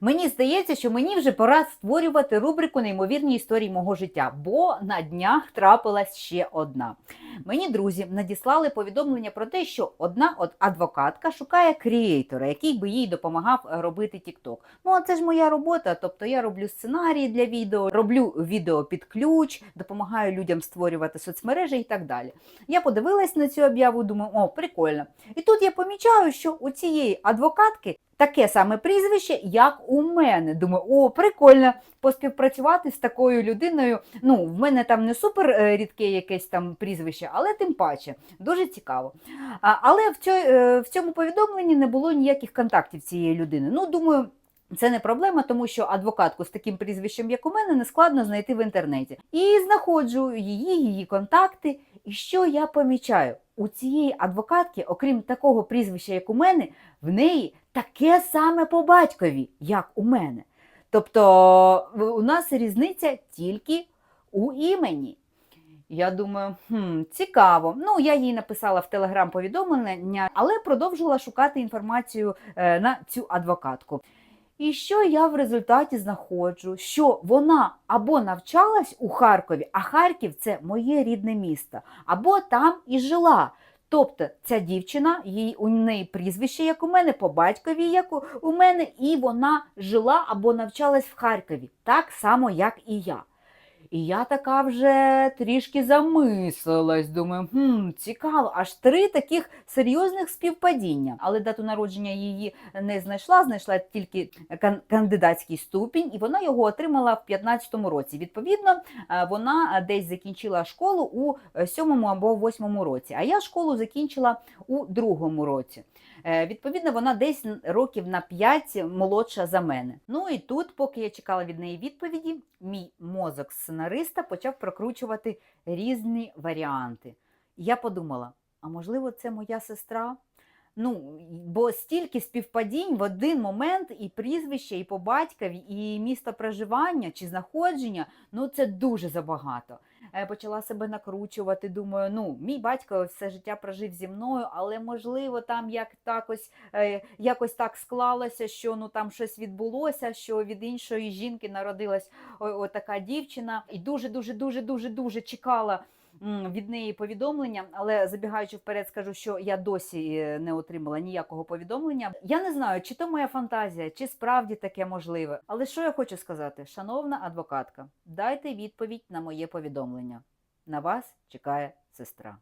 Мені здається, що мені вже пора створювати рубрику Неймовірні історії мого життя, бо на днях трапилась ще одна. Мені друзі надіслали повідомлення про те, що одна от адвокатка шукає кріейтора, який би їй допомагав е, робити TikTok. Ну, а це ж моя робота. Тобто я роблю сценарії для відео, роблю відео під ключ, допомагаю людям створювати соцмережі і так далі. Я подивилась на цю об'яву, думаю, о, прикольно. І тут я помічаю, що у цієї адвокатки таке саме прізвище, як у мене. Думаю, о, прикольно поспівпрацювати з такою людиною. Ну, в мене там не супер е, рідке якесь там прізвище, але тим паче дуже цікаво. Але е, в цьому повідомленні не було ніяких контактів цієї людини. Ну, думаю. Це не проблема, тому що адвокатку з таким прізвищем, як у мене, не складно знайти в інтернеті. І знаходжу її, її контакти. І що я помічаю? У цієї адвокатки, окрім такого прізвища, як у мене, в неї таке саме по батькові, як у мене. Тобто у нас різниця тільки у імені. Я думаю, хм, цікаво. Ну, я їй написала в телеграм повідомлення, але продовжила шукати інформацію е, на цю адвокатку. І що я в результаті знаходжу? Що вона або навчалась у Харкові, а Харків це моє рідне місто, або там і жила. Тобто ця дівчина, їй у неї прізвище, як у мене, по батькові, як у мене, і вона жила або навчалась в Харкові, так само, як і я. І я така вже трішки замислилась, думаю, хм, цікаво, аж три таких серйозних співпадіння. Але дату народження її не знайшла, знайшла тільки кандидатський ступінь, і вона його отримала в 15-му році. Відповідно, е, вона десь закінчила школу у е, сьомому або восьмому році, а я школу закінчила у другому році. Е, Відповідно, вона десь років на 5 молодша за мене. Ну і тут, поки я чекала від неї відповіді, мій мозок сценариста почав прокручувати різні варіанти. І я подумала: а можливо, це моя сестра? Ну, бо стільки співпадінь в один момент і прізвище, і по батькові, і місто проживання чи знаходження ну це дуже забагато. Е, Почала себе накручувати. Думаю, ну мій батько все життя прожив зі мною, але можливо там як такось, е, якось так склалося, що ну там щось відбулося, що від іншої жінки народилась о- отака дівчина, і дуже, дуже, дуже, дуже, дуже чекала. Від неї повідомлення, але забігаючи вперед, скажу, що я досі е, не отримала ніякого повідомлення. Я не знаю, чи то моя фантазія, чи справді таке можливе. Але що я хочу сказати, шановна адвокатка, дайте відповідь на моє повідомлення. На вас чекає сестра.